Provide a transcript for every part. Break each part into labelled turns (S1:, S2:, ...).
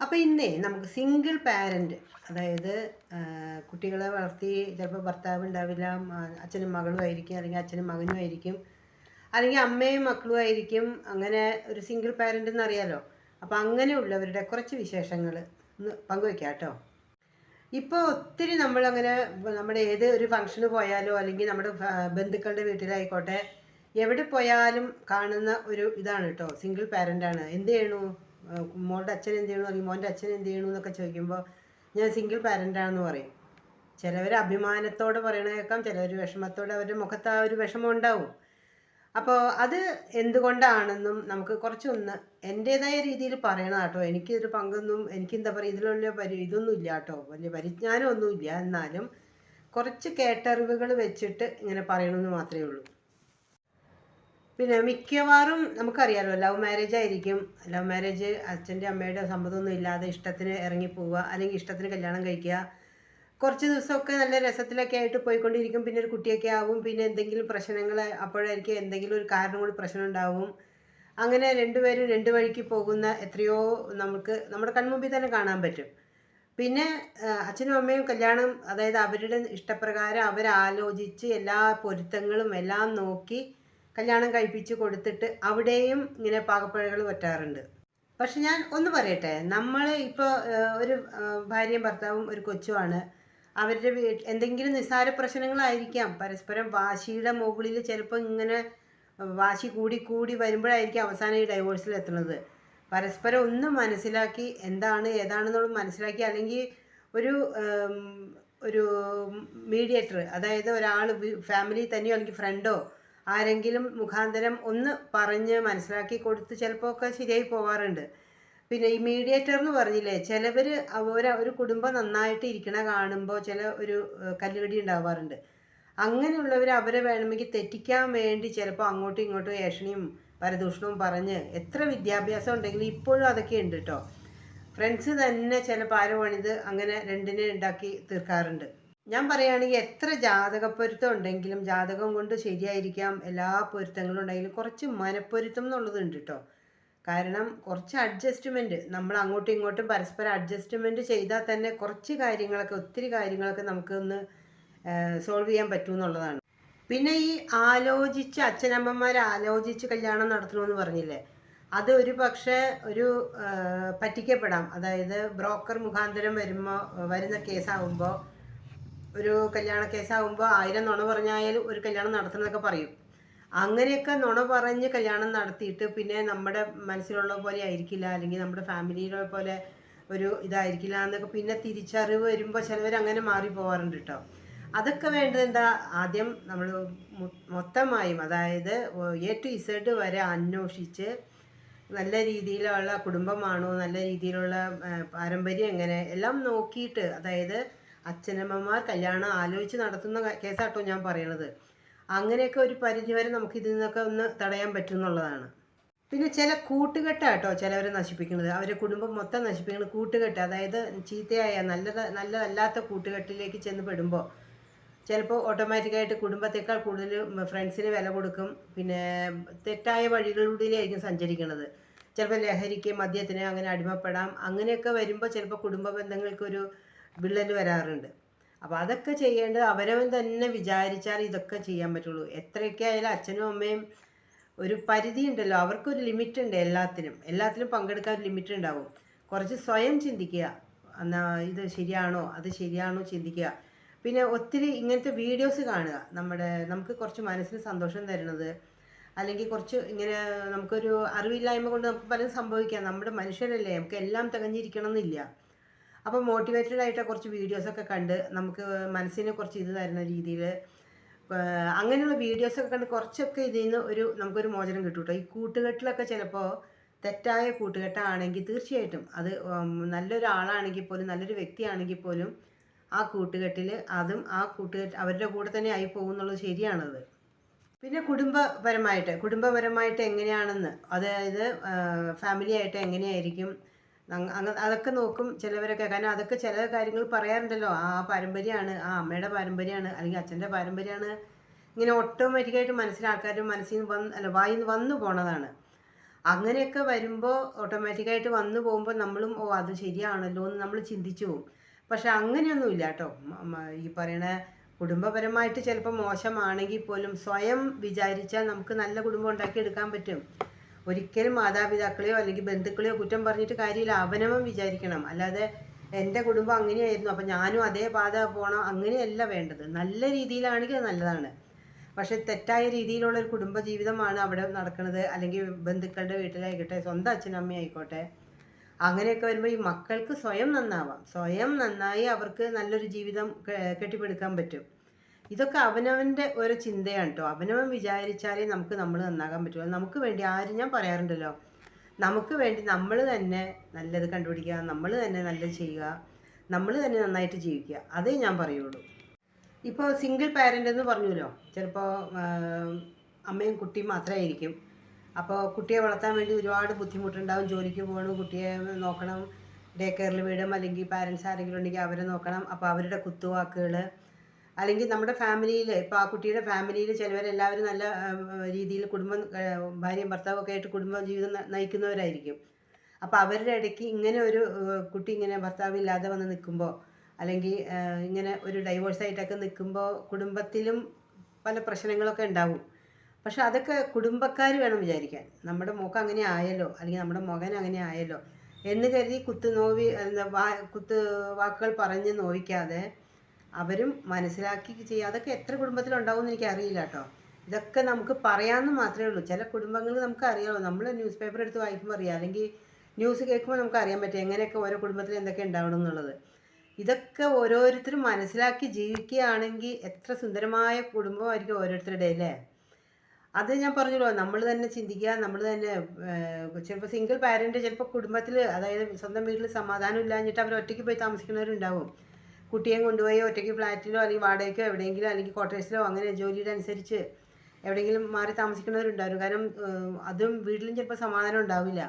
S1: അപ്പോൾ ഇന്നേ നമുക്ക് സിംഗിൾ പാരന്റ് അതായത് കുട്ടികളെ വളർത്തി ചിലപ്പോൾ ഭർത്താവ് ഉണ്ടാവില്ല അച്ഛനും മകളും ആയിരിക്കും അല്ലെങ്കിൽ അച്ഛനും മകനും ആയിരിക്കും അല്ലെങ്കിൽ അമ്മയും മക്കളും ആയിരിക്കും അങ്ങനെ ഒരു സിംഗിൾ പാരന്റ് എന്നറിയാലോ? അപ്പോൾ അങ്ങനെയുള്ളവരുടെ കുറച്ച് വിശേഷങ്ങൾ ഒന്ന് പങ്കുവയ്ക്കാം കേട്ടോ. ഇപ്പോൾ ഒത്തിരി നമ്മളങ്ങനെ നമ്മുടെ ഏത് ഒരു ഫംഗ്ഷന് പോയാലോ അല്ലെങ്കിൽ നമ്മുടെ ബന്ധുക്കളുടെ വീട്ടിലായിക്കോട്ടെ എവിടെ പോയാലും കാണുന്ന ഒരു ഇതാണ് കേട്ടോ സിംഗിൾ പാരന്റാണ് എന്ത് ചെയ്യണു? മോളുടെ അച്ഛൻ എന്ത് ചെയ്യണു അല്ലെങ്കിൽ മോന്റെ അച്ഛൻ എന്ത് ചെയ്യണു എന്നൊക്കെ ചോദിക്കുമ്പോൾ ഞാൻ സിംഗിൾ പാരന്റാണെന്ന് പറയും. ചിലവർ അഭിമാനത്തോടെ പറയണ കേൾക്കാം ചിലവർ വിഷമത്തോടെ അവരുടെ മുഖത്ത് ആ ഒരു വിഷമം ഉണ്ടാവും. അപ്പോൾ അത് എന്തുകൊണ്ടാണെന്നും നമുക്ക് കുറച്ചൊന്ന് എന്റേതായ രീതിയിൽ പറയണം കേട്ടോ. എനിക്കിതൊരു പങ്കൊന്നും എനിക്കെന്താ പറയുക ഇതിലുള്ള പരി ഇതൊന്നും ഇല്ല കേട്ടോ. വലിയ പരിജ്ഞാനമൊന്നുമില്ല എന്നാലും കുറച്ച് കേട്ടറിവുകൾ വെച്ചിട്ട് ഇങ്ങനെ പറയണമെന്ന് മാത്രമേ ഉള്ളൂ. പിന്നെ മിക്കവാറും നമുക്കറിയാലോ ലവ് മാരേജ് ആയിരിക്കും. ലവ് മാരേജ് അച്ഛന്റെ അമ്മയുടെ സമ്മതമൊന്നും ഇല്ലാതെ ഇഷ്ടത്തിന് ഇറങ്ങി പോവുക അല്ലെങ്കിൽ ഇഷ്ടത്തിന് കല്യാണം കഴിക്കുക. കുറച്ച് ദിവസമൊക്കെ നല്ല രസത്തിലൊക്കെ ആയിട്ട് പോയിക്കൊണ്ടിരിക്കും. പിന്നെ ഒരു കുട്ടിയൊക്കെ ആവും. പിന്നെ എന്തെങ്കിലും പ്രശ്നങ്ങൾ അപ്പോഴായിരിക്കും എന്തെങ്കിലും ഒരു കാരണം കൊണ്ട് പ്രശ്നം ഉണ്ടാവും. അങ്ങനെ രണ്ടുപേരും രണ്ട് വഴിക്ക് പോകുന്ന എത്രയോ നമുക്ക് നമ്മുടെ കൺമുമ്പിൽ തന്നെ കാണാൻ പറ്റും. പിന്നെ അച്ഛനും അമ്മയും കല്യാണം അതായത് അവരുടെ ഇഷ്ടപ്രകാരം അവരാലോചിച്ച് എല്ലാ പൊരുത്തങ്ങളും എല്ലാം നോക്കി കല്യാണം കഴിപ്പിച്ച് കൊടുത്തിട്ട് അവിടെയും ഇങ്ങനെ പാകപ്പഴകൾ പറ്റാറുണ്ട് പക്ഷെ ഞാൻ ഒന്ന് പറയട്ടെ നമ്മൾ ഇപ്പോൾ ഒരു ഭാര്യയും ഭർത്താവും ഒരു കൊച്ചുമാണ് അവരുടെ എന്തെങ്കിലും നിസ്സാര പ്രശ്നങ്ങളായിരിക്കാം. പരസ്പരം വാശിയുടെ മുകളിൽ ചിലപ്പോൾ ഇങ്ങനെ വാശി കൂടി കൂടി വരുമ്പോഴായിരിക്കും അവസാനം ഈ ഡൈവോഴ്സിൽ എത്തുന്നത്. പരസ്പരം ഒന്ന് മനസ്സിലാക്കി എന്താണ് ഏതാണെന്നുള്ളത് മനസ്സിലാക്കി അല്ലെങ്കിൽ ഒരു ഒരു മീഡിയേറ്റർ അതായത് ഒരാൾ ഫാമിലി തന്നെയോ അല്ലെങ്കിൽ ഫ്രണ്ടോ ആരെങ്കിലും മുഖാന്തരം ഒന്ന് പറഞ്ഞ് മനസ്സിലാക്കി കൊടുത്ത് ചിലപ്പോൾ ഒക്കെ ശരിയായി പോവാറുണ്ട്. പിന്നെ ഈ മീഡിയേറ്റർ എന്ന് പറഞ്ഞില്ലേ ചിലവർ അവരെ ഒരു കുടുംബം നന്നായിട്ട് ഇരിക്കണ കാണുമ്പോൾ ചില ഒരു കല്ലുകടി ഉണ്ടാവാറുണ്ട്. അങ്ങനെയുള്ളവർ അവരെ വേണമെങ്കിൽ തെറ്റിക്കാൻ വേണ്ടി ചിലപ്പോൾ അങ്ങോട്ടും ഇങ്ങോട്ടും ഏഷണിയും പരദൂഷണവും പറഞ്ഞ് എത്ര വിദ്യാഭ്യാസം ഉണ്ടെങ്കിലും ഇപ്പോഴും അതൊക്കെ ഉണ്ട് കേട്ടോ ഫ്രണ്ട്സ് തന്നെ ചില ആരോ പണിത് അങ്ങനെ രണ്ടിനെ ഉണ്ടാക്കി തീർക്കാറുണ്ട്. ഞാൻ പറയുകയാണെങ്കിൽ എത്ര ജാതക പൊരുത്തം ഉണ്ടെങ്കിലും ജാതകം കൊണ്ട് ശരിയായിരിക്കാം. എല്ലാ പൊരുത്തങ്ങളും ഉണ്ടെങ്കിലും കുറച്ച് മനപ്പൊരുത്തം എന്നുള്ളതുണ്ട് കേട്ടോ. കാരണം കുറച്ച് അഡ്ജസ്റ്റ്മെന്റ് നമ്മൾ അങ്ങോട്ടും ഇങ്ങോട്ടും പരസ്പരം അഡ്ജസ്റ്റ്മെന്റ് ചെയ്താൽ തന്നെ കുറച്ച് കാര്യങ്ങളൊക്കെ ഒത്തിരി കാര്യങ്ങളൊക്കെ നമുക്കൊന്ന് സോൾവ് ചെയ്യാൻ പറ്റും എന്നുള്ളതാണ്. പിന്നെ ഈ ആലോചിച്ച് അച്ഛനമ്മമാർ ആലോചിച്ച് കല്യാണം നടത്തണമെന്ന് പറഞ്ഞില്ലേ? അത് ഒരു പക്ഷേ ഒരു പറ്റിക്കപ്പെടാം. അതായത് ബ്രോക്കർ മുഖാന്തരം വരുമ്പോൾ വരുന്ന കേസാവുമ്പോൾ ഒരു കല്യാണ കേസാകുമ്പോൾ ആയിരം നുണ പറഞ്ഞായാലും ഒരു കല്യാണം നടത്തണമെന്നൊക്കെ പറയും. അങ്ങനെയൊക്കെ നുണ പറഞ്ഞ് കല്യാണം നടത്തിയിട്ട് പിന്നെ നമ്മുടെ മനസ്സിലുള്ള പോലെ ആയിരിക്കില്ല അല്ലെങ്കിൽ നമ്മുടെ ഫാമിലിയിലെ പോലെ ഒരു ഇതായിരിക്കില്ല എന്നൊക്കെ പിന്നെ തിരിച്ചറിവ് വരുമ്പോൾ ചിലവർ അങ്ങനെ മാറി പോകാറുണ്ട് കേട്ടോ അതൊക്കെ വേണ്ടത് എന്താ? ആദ്യം നമ്മൾ മൊത്തമായും അതായത് എ ടു ഇസഡ് വരെ അന്വേഷിച്ച് നല്ല രീതിയിലുള്ള കുടുംബമാണോ നല്ല രീതിയിലുള്ള പാരമ്പര്യം എങ്ങനെ എല്ലാം നോക്കിയിട്ട് അതായത് അച്ഛനമ്മമാർ കല്യാണം ആലോചിച്ച് നടത്തുന്ന കേസാട്ടോ ഞാൻ പറയണത്. അങ്ങനെയൊക്കെ ഒരു പരിധി വരെ നമുക്ക് ഇതിൽ നിന്നൊക്കെ ഒന്ന് തടയാൻ പറ്റും എന്നുള്ളതാണ് പിന്നെ ചില കൂട്ടുകെട്ടാട്ടോ ചിലവരെ നശിപ്പിക്കുന്നത്. അവരെ കുടുംബം മൊത്തം നശിപ്പിക്കുന്നത് കൂട്ടുകെട്ട്. അതായത് ചീത്തയായ നല്ലത് നല്ലതല്ലാത്ത കൂട്ടുകെട്ടിലേക്ക് ചെന്ന് പെടുമ്പോൾ ചിലപ്പോൾ ഓട്ടോമാറ്റിക്കായിട്ട് കുടുംബത്തേക്കാൾ കൂടുതൽ ഫ്രണ്ട്സിന് വില കൊടുക്കും. പിന്നെ തെറ്റായ വഴികളിലൂടെയായിരിക്കും സഞ്ചരിക്കുന്നത്. ചിലപ്പോൾ ലഹരിക്ക് മദ്യത്തിന് അങ്ങനെ അടിമപ്പെടാം. അങ്ങനെയൊക്കെ വരുമ്പോൾ ചിലപ്പോൾ കുടുംബ ബന്ധങ്ങൾക്കൊരു വിള്ളൽ വരാറുണ്ട്. അപ്പോൾ അതൊക്കെ ചെയ്യേണ്ടത് അവരവൻ തന്നെ വിചാരിച്ചാൽ ഇതൊക്കെ ചെയ്യാൻ പറ്റുള്ളൂ. എത്രയൊക്കെ ആയാലും അച്ഛനും അമ്മയും ഒരു പരിധി ഉണ്ടല്ലോ. അവർക്കൊരു ലിമിറ്റ് ഉണ്ട് എല്ലാത്തിനും. എല്ലാത്തിലും പങ്കെടുക്കാൻ ഒരു ലിമിറ്റ് ഉണ്ടാവും. കുറച്ച് സ്വയം ചിന്തിക്കുക. എന്നാ ഇത് ശരിയാണോ? അത് ശരിയാണോ ചിന്തിക്കുക. പിന്നെ ഒത്തിരി ഇങ്ങനത്തെ വീഡിയോസ് കാണുക. നമ്മുടെ നമുക്ക് കുറച്ച് മനസ്സിന് സന്തോഷം തരുന്നത്. അല്ലെങ്കിൽ കുറച്ച് ഇങ്ങനെ നമുക്കൊരു അറിവില്ലായ്മ കൊണ്ട് നമുക്ക് പലതും സംഭവിക്കാം. നമ്മുടെ മനുഷ്യരല്ലേ? നമുക്ക് എല്ലാം തികഞ്ഞിരിക്കണം എന്നില്ല അപ്പോൾ മോട്ടിവേറ്റഡ് ആയിട്ട് കുറച്ച് വീഡിയോസൊക്കെ കണ്ട് നമുക്ക് മനസ്സിന് കുറച്ച് ഇത് തരുന്ന രീതിയിൽ അങ്ങനെയുള്ള വീഡിയോസൊക്കെ കണ്ട് കുറച്ചൊക്കെ ഇതിൽ നിന്ന് ഒരു നമുക്കൊരു മോചനം കിട്ടും കേട്ടോ ഈ കൂട്ടുകെട്ടിലൊക്കെ ചിലപ്പോൾ തെറ്റായ കൂട്ടുകെട്ടാണെങ്കിൽ തീർച്ചയായിട്ടും അത് നല്ലൊരാളാണെങ്കിൽ പോലും നല്ലൊരു വ്യക്തിയാണെങ്കിൽ പോലും ആ കൂട്ടുകെട്ടിൽ അതും ആ കൂട്ടുകെട്ട് അവരുടെ കൂടെ തന്നെ ആയി പോകും എന്നുള്ളത് ശരിയാണത്. പിന്നെ കുടുംബപരമായിട്ട് കുടുംബപരമായിട്ട് എങ്ങനെയാണെന്ന് അതായത് ഫാമിലി ആയിട്ട് എങ്ങനെയായിരിക്കും അതൊക്കെ നോക്കും ചിലവരൊക്കെ. കാരണം അതൊക്കെ ചില കാര്യങ്ങൾ പറയാറുണ്ടല്ലോ. ആ പാരമ്പര്യമാണ് ആ അമ്മയുടെ പാരമ്പര്യമാണ് അല്ലെങ്കിൽ അച്ഛന്റെ പാരമ്പര്യമാണ്. ഇങ്ങനെ ഓട്ടോമാറ്റിക്കായിട്ട് മനസ്സിലാക്കാരും മനസ്സിൽ നിന്ന് വന്ന് അല്ല വായിൽ നിന്ന് വന്നു പോണതാണ്. അങ്ങനെയൊക്കെ വരുമ്പോൾ ഓട്ടോമാറ്റിക്കായിട്ട് വന്നു പോകുമ്പോൾ നമ്മളും ഓ അത് ശരിയാണല്ലോ എന്ന് നമ്മൾ ചിന്തിച്ചു പോകും. പക്ഷെ അങ്ങനെയൊന്നുമില്ല കേട്ടോ. ഈ പറയണ കുടുംബപരമായിട്ട് ചിലപ്പോൾ മോശമാണെങ്കിൽ പോലും സ്വയം വിചാരിച്ചാൽ നമുക്ക് നല്ല കുടുംബം ഉണ്ടാക്കിയെടുക്കാൻ പറ്റും. ഒരിക്കലും മാതാപിതാക്കളെയോ അല്ലെങ്കിൽ ബന്ധുക്കളെയോ കുറ്റം പറഞ്ഞിട്ട് കാര്യമില്ല. അവനവൻ വിചാരിക്കണം. അല്ലാതെ എന്റെ കുടുംബം അങ്ങനെയായിരുന്നു. അപ്പം ഞാനും അതേ പാത പോകണം അങ്ങനെയല്ല വേണ്ടത്. നല്ല രീതിയിലാണെങ്കിൽ നല്ലതാണ്. പക്ഷെ തെറ്റായ രീതിയിലുള്ള ഒരു കുടുംബ ജീവിതമാണ് അവിടെ നടക്കുന്നത്. അല്ലെങ്കിൽ ബന്ധുക്കളുടെ വീട്ടിലായിക്കോട്ടെ സ്വന്തം അച്ഛനമ്മ ആയിക്കോട്ടെ. അങ്ങനെയൊക്കെ വരുമ്പോൾ ഈ മക്കൾക്ക് സ്വയം നന്നാവാം. സ്വയം നന്നായി അവർക്ക് നല്ലൊരു ജീവിതം കെട്ടിപ്പടുക്കാൻ പറ്റും. ഇതൊക്കെ അവനവന്റെ ഒരു ചിന്തയാണ് കേട്ടോ അവനവൻ വിചാരിച്ചാലേ നമുക്ക് നമ്മൾ നന്നാകാൻ പറ്റുള്ളൂ. നമുക്ക് വേണ്ടി ആരും ഞാൻ പറയാറുണ്ടല്ലോ. നമുക്ക് വേണ്ടി നമ്മൾ തന്നെ നല്ലത് കണ്ടുപിടിക്കുക നമ്മൾ തന്നെ നല്ലത് ചെയ്യുക നമ്മൾ തന്നെ നന്നായിട്ട് ജീവിക്കുക. അതേ ഞാൻ പറയുള്ളൂ. ഇപ്പോൾ സിംഗിൾ പാരന്റ് എന്ന് പറഞ്ഞല്ലോ. ചിലപ്പോൾ അമ്മയും കുട്ടിയും മാത്രമായിരിക്കും അപ്പോൾ കുട്ടിയെ വളർത്താൻ വേണ്ടി ഒരുപാട് ബുദ്ധിമുട്ടുണ്ടാവും. ജോലിക്ക് പോകണം കുട്ടിയെ നോക്കണം. ഡേ കെയറിൽ വിടും. അല്ലെങ്കിൽ പാരൻസ് ആരെങ്കിലും ഉണ്ടെങ്കിൽ അവരെ നോക്കണം. അപ്പോൾ അവരുടെ കുത്തുവാക്കുകൾ അല്ലെങ്കിൽ നമ്മുടെ ഫാമിലിയിൽ ഇപ്പോൾ ആ കുട്ടിയുടെ ഫാമിലിയിൽ ചിലവരെല്ലാവരും നല്ല രീതിയിൽ കുടുംബം ഭാര്യയും ഭർത്താവും ഒക്കെ ആയിട്ട് കുടുംബ ജീവിതം നയിക്കുന്നവരായിരിക്കും. അപ്പോൾ അവരുടെ ഇടയ്ക്ക് ഇങ്ങനെ ഒരു കുട്ടി ഇങ്ങനെ ഭർത്താവ് ഇല്ലാതെ വന്ന് നിൽക്കുമ്പോൾ അല്ലെങ്കിൽ ഇങ്ങനെ ഒരു ഡൈവോഴ്സ് ആയിട്ടൊക്കെ നിൽക്കുമ്പോൾ കുടുംബത്തിലും പല പ്രശ്നങ്ങളൊക്കെ ഉണ്ടാവും. പക്ഷെ അതൊക്കെ കുടുംബക്കാർ വേണം വിചാരിക്കാൻ. നമ്മുടെ മോക്ക് അങ്ങനെ ആയല്ലോ അല്ലെങ്കിൽ നമ്മുടെ മകൻ അങ്ങനെ ആയല്ലോ എന്ന് കരുതി കുത്തു നോവി എന്താ കുത്ത് വാക്കുകൾ പറഞ്ഞ് നോവിക്കാതെ അവരും മനസ്സിലാക്കി ചെയ്യുക അതൊക്കെ എത്ര കുടുംബത്തിലുണ്ടാവും എന്ന് എനിക്കറിയില്ല കേട്ടോ. ഇതൊക്കെ നമുക്ക് പറയാമെന്ന് മാത്രമേ ഉള്ളൂ. ചില കുടുംബങ്ങൾ നമുക്ക് അറിയാമോ നമ്മൾ ന്യൂസ് പേപ്പർ എടുത്ത് വായിക്കുമ്പോൾ അറിയാം. അല്ലെങ്കിൽ ന്യൂസ് കേൾക്കുമ്പോൾ നമുക്ക് അറിയാൻ പറ്റും എങ്ങനെയൊക്കെ ഓരോ കുടുംബത്തിൽ എന്തൊക്കെ ഉണ്ടാവണം എന്നുള്ളത്. ഇതൊക്കെ ഓരോരുത്തരും മനസ്സിലാക്കി ജീവിക്കുകയാണെങ്കിൽ എത്ര സുന്ദരമായ കുടുംബമായിരിക്കും ഓരോരുത്തരുടെ അല്ലേ? അത് ഞാൻ പറഞ്ഞല്ലോ. നമ്മൾ തന്നെ ചിന്തിക്കുക നമ്മൾ തന്നെ ചിലപ്പോൾ സിംഗിൾ പാരന്റ് ചിലപ്പോൾ കുടുംബത്തിൽ അതായത് സ്വന്തം വീട്ടിൽ സമാധാനം ഇല്ലാഞ്ഞിട്ട് അവർ ഒറ്റയ്ക്ക് പോയി താമസിക്കുന്നവരുണ്ടാവും. കുട്ടിയെയും കൊണ്ടുപോയി ഒറ്റയ്ക്ക് ഫ്ലാറ്റിലോ അല്ലെങ്കിൽ വാടകയ്ക്കോ എവിടെയെങ്കിലും അല്ലെങ്കിൽ ക്വാർട്ടേഴ്സിലോ അങ്ങനെ ജോലിയുടെ അനുസരിച്ച് എവിടെയെങ്കിലും മാറി താമസിക്കുന്നവരുണ്ടാവും. കാരണം അതും വീട്ടിലും ചിലപ്പോൾ സമാധാനം ഉണ്ടാവില്ല.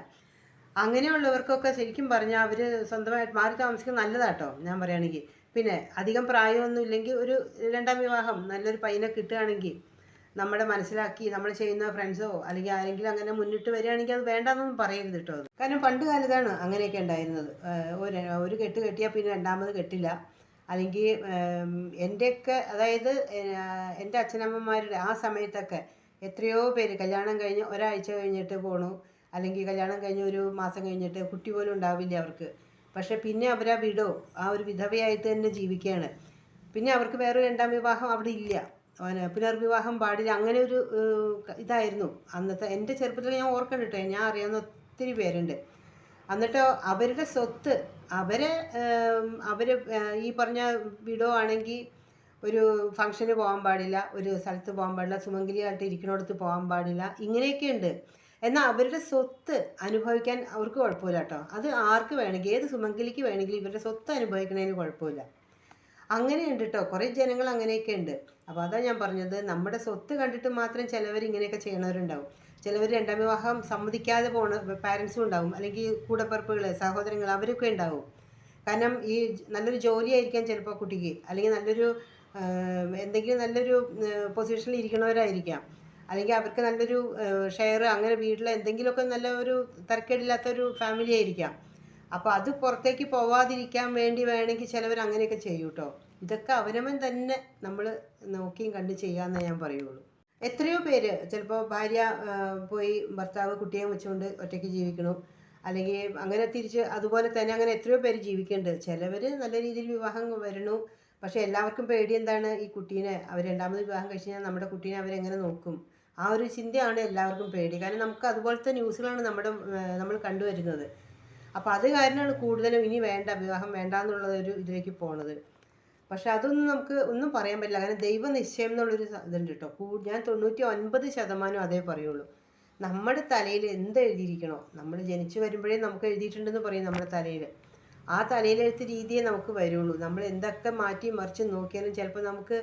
S1: അങ്ങനെയുള്ളവർക്കൊക്കെ ശരിക്കും പറഞ്ഞാൽ അവർ സ്വന്തമായിട്ട് മാറി താമസിക്കുന്നത് നല്ലതാട്ടോ ഞാൻ പറയുകയാണെങ്കിൽ. പിന്നെ അധികം പ്രായമൊന്നും ഇല്ലെങ്കിൽ ഒരു രണ്ടാം വിവാഹം നല്ലൊരു പയ്യനെ കിട്ടുകയാണെങ്കിൽ നമ്മളെ മനസ്സിലാക്കി നമ്മൾ ചെയ്യുന്ന ഫ്രണ്ട്സോ അല്ലെങ്കിൽ ആരെങ്കിലും അങ്ങനെ മുന്നിട്ട് വരികയാണെങ്കിൽ അത് വേണ്ടെന്നൊന്നും പറയരുത് കേട്ടോ. കാരണം പണ്ട് കാലത്താണ് അങ്ങനെയൊക്കെ ഉണ്ടായിരുന്നത്. ഒരു ഒരു കെട്ട് കെട്ടിയാൽ പിന്നെ രണ്ടാമത് കെട്ടില്ല. അല്ലെങ്കിൽ എന്റെയൊക്കെ അതായത് എന്റെ അച്ഛനമ്മമാരുടെ ആ സമയത്തൊക്കെ എത്രയോ പേര് കല്യാണം കഴിഞ്ഞ് ഒരാഴ്ച കഴിഞ്ഞിട്ട് പോണു. അല്ലെങ്കിൽ കല്യാണം കഴിഞ്ഞ് ഒരു മാസം കഴിഞ്ഞിട്ട് കുട്ടി പോലും ഉണ്ടാവില്ല അവർക്ക്. പക്ഷേ പിന്നെ അവരാ വിടോ ആ ഒരു വിധവയായിട്ട് തന്നെ ജീവിക്കുകയാണ്. പിന്നെ അവർക്ക് വേറെ രണ്ടാം വിവാഹം അവിടെ ഇല്ല. പുനർവിവാഹം പാടില്ല. അങ്ങനെ ഒരു ഇതായിരുന്നു. അന്നത്തെ എന്റെ ചെറുപ്പത്തിൽ ഞാൻ ഓർക്കണം കേട്ടോ ഞാൻ അറിയാവുന്ന ഒത്തിരി പേരുണ്ട്. എന്നിട്ടോ അവരുടെ സ്വത്ത് അവരെ അവർ ഈ പറഞ്ഞ വിഡോ ആണെങ്കിൽ ഒരു ഫംഗ്ഷന് പോകാൻ പാടില്ല ഒരു സ്ഥലത്ത് പോകാൻ പാടില്ല സുമംഗലിയായിട്ട് ഇരിക്കുന്നിടത്ത് പോകാൻ പാടില്ല ഇങ്ങനെയൊക്കെ ഉണ്ട് എന്നാൽ അവരുടെ സ്വത്ത് അനുഭവിക്കാൻ അവർക്ക് കുഴപ്പമില്ല കേട്ടോ. അത് ആർക്ക് വേണമെങ്കിൽ ഏത് സുമംഗലിക്ക് വേണമെങ്കിലും ഇവരുടെ സ്വത്ത് അനുഭവിക്കണതിന് കുഴപ്പമില്ല. അങ്ങനെയുണ്ട് കേട്ടോ. കുറേ ജനങ്ങൾ അങ്ങനെയൊക്കെ ഉണ്ട് അപ്പോൾ അതാ ഞാൻ പറഞ്ഞത് നമ്മുടെ സ്വത്ത് കണ്ടിട്ട് മാത്രം ചിലവർ ഇങ്ങനെയൊക്കെ ചെയ്യണവരുണ്ടാവും. ചിലവർ രണ്ടാം വിവാഹം സമ്മതിക്കാതെ പോണ പാരൻസും ഉണ്ടാവും. അല്ലെങ്കിൽ കൂടപ്പിറപ്പുകൾ സഹോദരങ്ങൾ അവരൊക്കെ ഉണ്ടാവും. കാരണം ഈ നല്ലൊരു ജോലിയായിരിക്കാം ചിലപ്പോൾ കുട്ടിക്ക്. അല്ലെങ്കിൽ നല്ലൊരു എന്തെങ്കിലും നല്ലൊരു പൊസിഷനിൽ ഇരിക്കണവരായിരിക്കാം. അല്ലെങ്കിൽ അവർക്ക് നല്ലൊരു ഷെയർ അങ്ങനെ വീട്ടിലെ എന്തെങ്കിലുമൊക്കെ നല്ല ഒരു തരക്കേടില്ലാത്ത ഒരു ഫാമിലി ആയിരിക്കാം. അപ്പോൾ അത് പുറത്തേക്ക് പോവാതിരിക്കാൻ വേണ്ടി വേണമെങ്കിൽ ചിലവർ അങ്ങനെയൊക്കെ ചെയ്യും കേട്ടോ ഇതൊക്കെ അവനവൻ തന്നെ നമ്മൾ നോക്കിയും കണ്ട് ചെയ്യാമെന്നേ ഞാൻ പറയുള്ളൂ. എത്രയോ പേര് ചിലപ്പോൾ ഭാര്യ പോയി ഭർത്താവ് കുട്ടിയെ വെച്ചുകൊണ്ട് ഒറ്റയ്ക്ക് ജീവിക്കണു. അല്ലെങ്കിൽ അങ്ങനെ തിരിച്ച് അതുപോലെ തന്നെ അങ്ങനെ എത്രയോ പേര് ജീവിക്കുന്നുണ്ട് ചിലവർ നല്ല രീതിയിൽ വിവാഹം വരണു. പക്ഷേ എല്ലാവർക്കും പേടി എന്താണ്? ഈ കുട്ടീനെ അവർ രണ്ടാമത് വിവാഹം കഴിച്ച് നമ്മുടെ കുട്ടീനെ അവരെങ്ങനെ നോക്കും? ആ ഒരു ചിന്തയാണ് എല്ലാവർക്കും പേടി. കാരണം നമുക്ക് അതുപോലത്തെ ന്യൂസുകളാണ് നമ്മുടെ നമ്മൾ കണ്ടുവരുന്നത്. അപ്പോൾ അത് കാരണമാണ് കൂടുതലും ഇനി വേണ്ട വിവാഹം വേണ്ട എന്നുള്ള ഒരു ഇതിലേക്ക് പോണത്. പക്ഷെ അതൊന്നും നമുക്ക് ഒന്നും പറയാൻ പറ്റില്ല. കാരണം ദൈവനിശ്ചയം എന്നുള്ളൊരു ഇതുണ്ട് കേട്ടോ ഞാൻ തൊണ്ണൂറ്റി ഒൻപത് ശതമാനം അതേ പറയുള്ളൂ. നമ്മുടെ തലയിൽ എന്ത് എഴുതിയിരിക്കണോ നമ്മൾ ജനിച്ചു വരുമ്പോഴേ നമുക്ക് എഴുതിയിട്ടുണ്ടെന്ന് പറയും നമ്മുടെ തലയിൽ. ആ തലയിലെഴുത്ത രീതിയെ നമുക്ക് വരുള്ളൂ. നമ്മൾ എന്തൊക്കെ മാറ്റി മറിച്ച് നോക്കിയാലും ചിലപ്പോൾ നമുക്ക്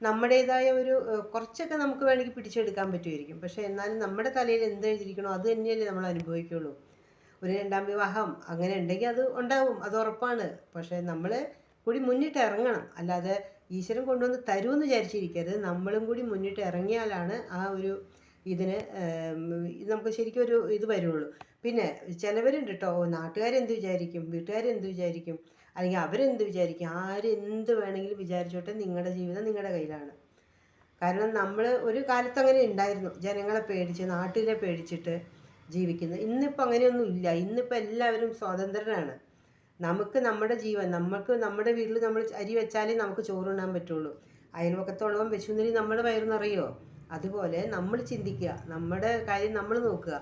S1: നമ്മുടേതായ ഒരു കുറച്ചൊക്കെ നമുക്ക് വേണമെങ്കിൽ പിടിച്ചെടുക്കാൻ പറ്റുമായിരിക്കും. പക്ഷേ എന്നാലും നമ്മുടെ തലയിൽ എന്ത് എഴുതിയിരിക്കണോ അത് തന്നെയല്ലേ നമ്മൾ അനുഭവിക്കുള്ളൂ. ഒരു രണ്ടാം വിവാഹം അങ്ങനെ ഉണ്ടെങ്കിൽ അത് ഉണ്ടാവും. അത് ഉറപ്പാണ്. പക്ഷേ നമ്മൾ കൂടി മുന്നിട്ട് ഇറങ്ങണം. അല്ലാതെ ഈശ്വരൻ കൊണ്ടുവന്ന് തരുമെന്ന് വിചാരിച്ചിരിക്കരുത്. നമ്മളും കൂടി മുന്നിട്ട് ഇറങ്ങിയാലാണ് ആ ഒരു ഇതിന് നമുക്ക് ശരിക്കും ഒരു ഇത് വരുള്ളൂ. പിന്നെ ചിലവരുണ്ട് കേട്ടോ നാട്ടുകാരെന്ത് വിചാരിക്കും വീട്ടുകാരെന്ത് വിചാരിക്കും അല്ലെങ്കിൽ അവരെന്ത് വിചാരിക്കും ആരെന്ത് വേണമെങ്കിലും വിചാരിച്ചോട്ടെ നിങ്ങളുടെ ജീവിതം നിങ്ങളുടെ കയ്യിലാണ്. കാരണം നമ്മൾ ഒരു കാലത്ത് അങ്ങനെ ഉണ്ടായിരുന്നു. ജനങ്ങളെ പേടിച്ച് നാട്ടിലെ പേടിച്ചിട്ട് ജീവിക്കുന്നത് ഇന്നിപ്പോൾ അങ്ങനെയൊന്നും ഇല്ല. ഇന്നിപ്പോൾ എല്ലാവരും സ്വതന്ത്രരാണ്. നമുക്ക് നമ്മുടെ ജീവൻ നമുക്ക് നമ്മുടെ വീട്ടിൽ നമ്മൾ അരി വെച്ചാലേ നമുക്ക് ചോറുണ്ണാൻ പറ്റുള്ളൂ. അയൽവക്കത്തോളം വെച്ചുന്നെങ്കിൽ നമ്മുടെ വയറ് നിറയോ അതുപോലെ നമ്മൾ ചിന്തിക്കുക നമ്മുടെ കാര്യം നമ്മൾ നോക്കുക.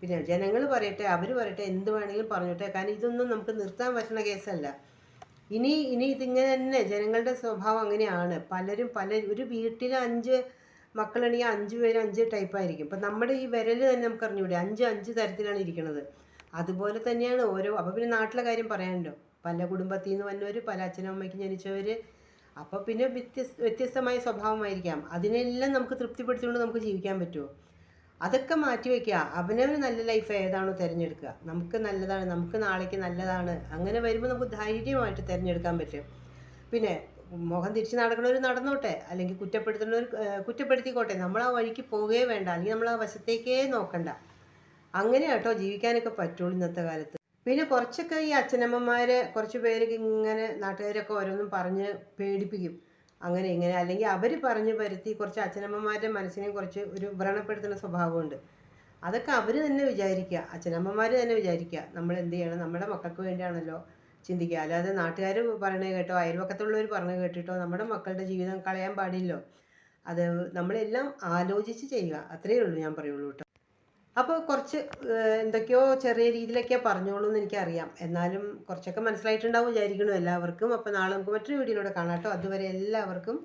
S1: പിന്നെ ജനങ്ങൾ പറയട്ടെ അവർ പറയട്ടെ എന്ത് വേണമെങ്കിലും പറഞ്ഞോട്ടെ. കാരണം ഇതൊന്നും നമുക്ക് നിർത്താൻ പറ്റുന്ന കേസല്ല. ഇനി ഇനി ഇതിങ്ങനെ തന്നെ ജനങ്ങളുടെ സ്വഭാവം അങ്ങനെയാണ്. പലരും പല ഒരു വീട്ടിൽ അഞ്ച് മക്കളുണ്ടെങ്കിൽ അഞ്ച് പേര് അഞ്ച് ടൈപ്പായിരിക്കും ഇപ്പം നമ്മുടെ ഈ വിരൽ തന്നെ നമുക്ക് അറിഞ്ഞൂടെ അഞ്ച് അഞ്ച് തരത്തിലാണ് ഇരിക്കുന്നത് അതുപോലെ തന്നെയാണ് ഓരോ അപ്പോൾ പിന്നെ നാട്ടിലെ കാര്യം പറയാനുണ്ടോ പല കുടുംബത്തിൽ നിന്ന് വന്നവർ പല അച്ഛനും അമ്മയ്ക്കും ജനിച്ചവർ അപ്പോൾ പിന്നെ വ്യത്യസ്ത വ്യത്യസ്തമായ സ്വഭാവമായിരിക്കാം. അതിനെല്ലാം നമുക്ക് തൃപ്തിപ്പെടുത്തിക്കൊണ്ട് നമുക്ക് ജീവിക്കാൻ പറ്റുമോ അതൊക്കെ മാറ്റി വയ്ക്കുക അവനവന് നല്ല ലൈഫ് ഏതാണോ തിരഞ്ഞെടുക്കുക. നമുക്ക് നല്ലതാണ് നമുക്ക് നാളേക്ക് നല്ലതാണ്. അങ്ങനെ വരുമ്പോൾ നമുക്ക് ധൈര്യമായിട്ട് തിരഞ്ഞെടുക്കാൻ പറ്റും. പിന്നെ മുഖം തിരിച്ച് നടക്കണവർ നടന്നോട്ടെ. അല്ലെങ്കിൽ കുറ്റപ്പെടുത്തുന്നവർ കുറ്റപ്പെടുത്തിക്കോട്ടെ. നമ്മൾ ആ വഴിക്ക് പോവുകയേ വേണ്ട. അല്ലെങ്കിൽ നമ്മൾ ആ വശത്തേക്കേ നോക്കണ്ട. അങ്ങനെ കേട്ടോ ജീവിക്കാനൊക്കെ പറ്റുള്ളൂ ഇന്നത്തെ കാലത്ത്. പിന്നെ കുറച്ചൊക്കെ ഈ അച്ഛനമ്മമാരെ കുറച്ച് പേരൊക്കെ ഇങ്ങനെ നാട്ടുകാരൊക്കെ ഓരോന്നും പറഞ്ഞ് പേടിപ്പിക്കും. അങ്ങനെ ഇങ്ങനെ. അല്ലെങ്കിൽ അവർ പറഞ്ഞു വരുത്തി കുറച്ച് അച്ഛനമ്മമാരുടെ മനസ്സിനെ കുറച്ച് ഒരു വ്രണപ്പെടുത്തുന്ന സ്വഭാവമുണ്ട്. അതൊക്കെ അവർ തന്നെ വിചാരിക്കുക. അച്ഛനമ്മമാർ തന്നെ വിചാരിക്കുക. നമ്മൾ എന്ത് ചെയ്യണം നമ്മുടെ മക്കൾക്ക് വേണ്ടിയാണല്ലോ ചിന്തിക്കുക. അല്ലാതെ നാട്ടുകാർ പറയണത് കേട്ടോ അയൽവക്കത്തുള്ളവർ പറഞ്ഞു കേട്ടിട്ടോ നമ്മുടെ മക്കളുടെ ജീവിതം കളയാൻ പാടില്ലല്ലോ. അത് നമ്മളെല്ലാം ആലോചിച്ച് ചെയ്യുക. അത്രയേ ഉള്ളൂ ഞാൻ പറയുള്ളൂ കേട്ടോ. അപ്പോൾ കുറച്ച് എന്തൊക്കെയോ ചെറിയ രീതിയിലൊക്കെ പറഞ്ഞോളൂ എന്ന് എനിക്കറിയാം. എന്നാലും കുറച്ചൊക്കെ മനസ്സിലായിട്ടുണ്ടാവും വിചാരിക്കുന്നു എല്ലാവർക്കും. അപ്പോൾ നാളെ നമുക്ക് മറ്റൊരു വീഡിയോയിലൂടെ കാണാം കേട്ടോ. അതുവരെ എല്ലാവർക്കും